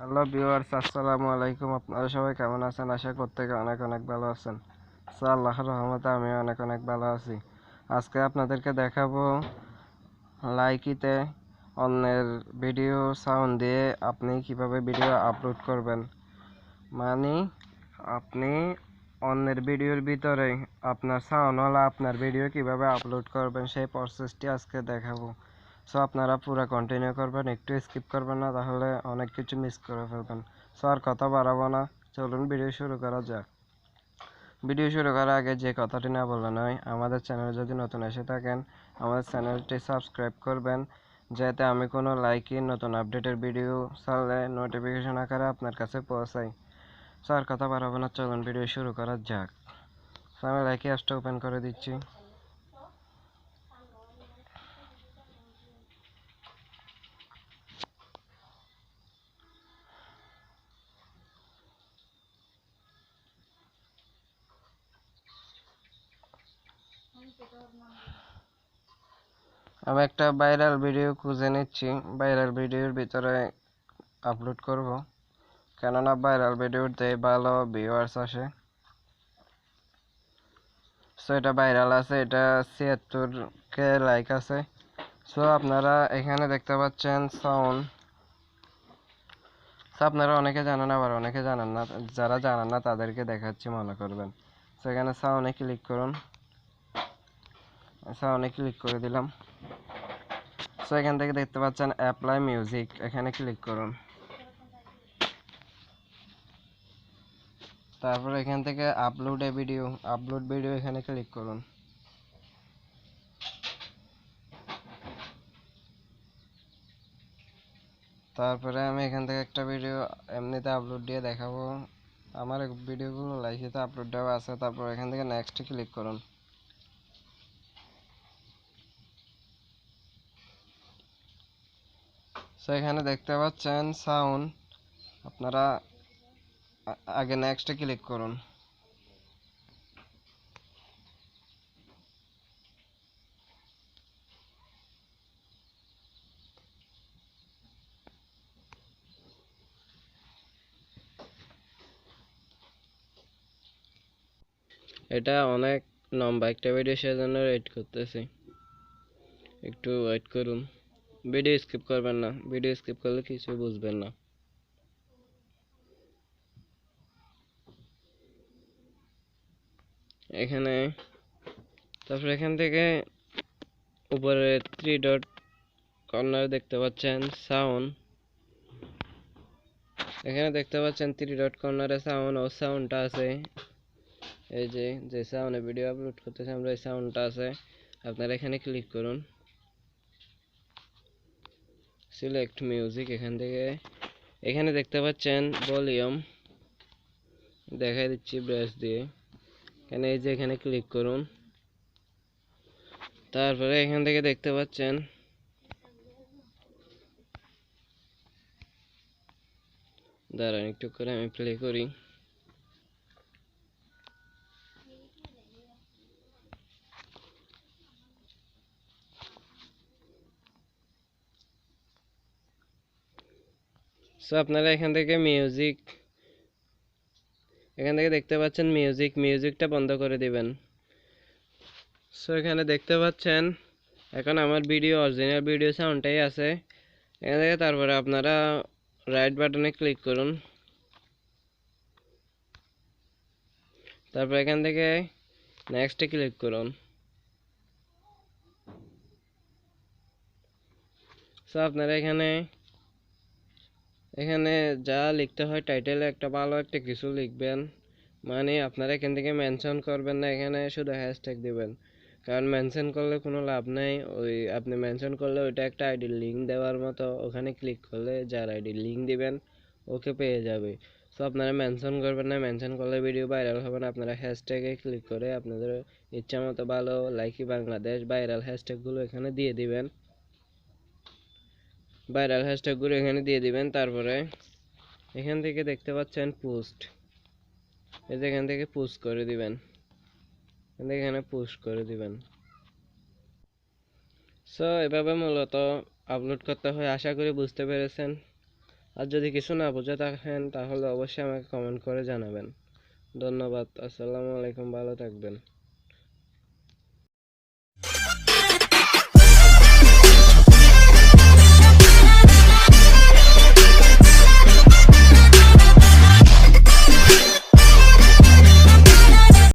Hello viewers আসসালামু আলাইকুম। আপনারা সবাই কেমন আছেন? আশা করতে অনেক অনেক ভালো আছেন। সো আল্লাহর রহমতে আমি অনেক অনেক ভালো আছি। আজকে আপনাদেরকে দেখাবো লাইকিতে অন্যের ভিডিও সাউন্ড দিয়ে আপনি কীভাবে ভিডিও আপলোড করবেন। মানে আপনি অন্যের ভিডিওর ভিতরে আপনার সাউন্ডওয়ালা আপনার ভিডিও কীভাবে আপলোড করবেন সেই প্রসেসটি আজকে দেখাবো। সো আপনারা পুরো কন্টিনিউ করবেন, একটু স্কিপ করবেন না, তাহলে অনেক কিছু মিস করে ফেলবেন। সো আর কথা বাড়াবো না, চলুন ভিডিও শুরু করা যাক। ভিডিও শুরু করার আগে যে কথাটি না বলে নয়, আমাদের চ্যানেল যদি নতুন এসে থাকেন, আমাদের চ্যানেলটি সাবস্ক্রাইব করবেন, যাতে আমি কোনো লাইকি নতুন আপডেটের ভিডিও ছাড়লে নোটিফিকেশন আকারে আপনার কাছে পৌঁছাই সো আর কথা বাড়াবো না, চলুন ভিডিও শুরু করা যাক। আমি লাইকি অ্যাপসটা ওপেন করে দিচ্ছি। আমি একটা ভাইরাল ভিডিও খুঁজে নিচ্ছি। ভাইরাল ভিডিওর ভিতরে আপলোড করব। কেননা ভাইরাল ভিডিওতে ভালো ভিউয়ার্স আসে। সো এটা ভাইরাল আছে, এটা ছিয়াত্তর কে লাইক আছে। সো আপনারা এখানে দেখতে পাচ্ছেন সাউন্ড সো আপনারা অনেকে জানেন, আবার অনেকে জানেন না, যারা জানেন না তাদেরকে দেখাচ্ছি, মনে করবেন। সো এখানে সাউন্ডে ক্লিক করুন। সাউন্ডে ক্লিক করে দিলাম। সো এখান থেকে দেখতে পাচ্ছেন অ্যাপ্লাই মিউজিক এখানে ক্লিক করুন। তারপর এখান থেকে আপলোড এ ভিডিও আপলোড ভিডিও এখানে ক্লিক করুন। তারপরে আমি এখান থেকে একটা ভিডিও এমনিতে আপলোড দিয়ে দেখাবো। আমার ভিডিওগুলো লাইফেতে আপলোড দেওয়া আছে, তারপর এখান থেকে নেক্সট ক্লিক করুন। সো এখানে দেখতে পাচ্ছেন সাউন্ড আপনারা আগে নেক্সটে ক্লিক করুন। এটা অনেক লম্বা একটা ভিডিও সেজন্য ওয়েট করতেছি। একটু ওয়েট করুন। ভিডিও স্কিপ করবেন না ভিডিও স্কিপ করলে কিছু বুঝবেন না। এখানে, তারপর এখান থেকে উপরে থ্রি ডট কর্নারে দেখতে পাচ্ছেন সাউন্ড এখানে দেখতে পাচ্ছেন থ্রি ডট কর্নারে সাউন্ড ও সাউন্ডটা আছে। এই যে যে সাউন্ডে ভিডিও আপলোড করতেছে আমরা, এই সাউন্ডটা আছে। আপনারা এখানে ক্লিক করুন। সিলেক্ট মিউজিক এখান থেকে। এখানে দেখতে পাচ্ছেন ভলিউম দেখাই দিচ্ছি ব্রাশ দিয়ে। এখানে এই যে এখানে ক্লিক করুন। তারপরে এখান থেকে দেখতে পাচ্ছেন দাঁড়ান একটু করে আমি প্লে করি। সো আপনারা এখান থেকে মিউজিক এখান থেকে দেখতে পাচ্ছেন মিউজিক মিউজিকটা বন্ধ করে দিবেন। সো এখানে দেখতে পাচ্ছেন, এখন আমার ভিডিও অরিজিনাল ভিডিও সাউন্ডটাই আছে। এখান থেকে তারপরে আপনারা রাইট বাটনে ক্লিক করুন। তারপর এখান থেকে নেক্সটে ক্লিক করুন। সো আপনারা এখানে এখানে যা লিখতে হয় টাইটেলে একটা ভালো একটা কিছু লিখবেন। মানে আপনারা এখান থেকে মেনশন করবেন না, এখানে শুধু হ্যাশট্যাগ দিবেন। কারণ মেনশন করলে কোনো লাভ নেই। ওই আপনি মেনশন করলে ওইটা একটা আইডির লিঙ্ক দেওয়ার মতো। ওখানে ক্লিক করলে যার আইডির লিঙ্ক দিবেন, ওকে পেয়ে যাবে। সো আপনারা মেনশন করবেন না মেনশন করলে ভিডিও ভাইরাল হবে না। আপনারা হ্যাশট্যাগে ক্লিক করে আপনাদের ইচ্ছা মতো ভালো, লাইকি বাংলাদেশ ভাইরাল হ্যাশট্যাগুলো এখানে দিয়ে দিবেন। ভাইরাল হ্যাশট্যাগুলো এখানে দিয়ে দিবেন, তারপরে এখান থেকে দেখতে পাচ্ছেন পোস্ট এই যে এখান থেকে পোস্ট করে দিবেন। এখানে পোস্ট করে দিবেন। সো এভাবে মূলত আপলোড করতে হয়, আশা করি বুঝতে পেরেছেন। আর যদি কিছু না বুঝে থাকেন, তাহলে অবশ্যই আমাকে কমেন্ট করে জানাবেন। ধন্যবাদ, আসসালামু আলাইকুম, ভালো থাকবেন।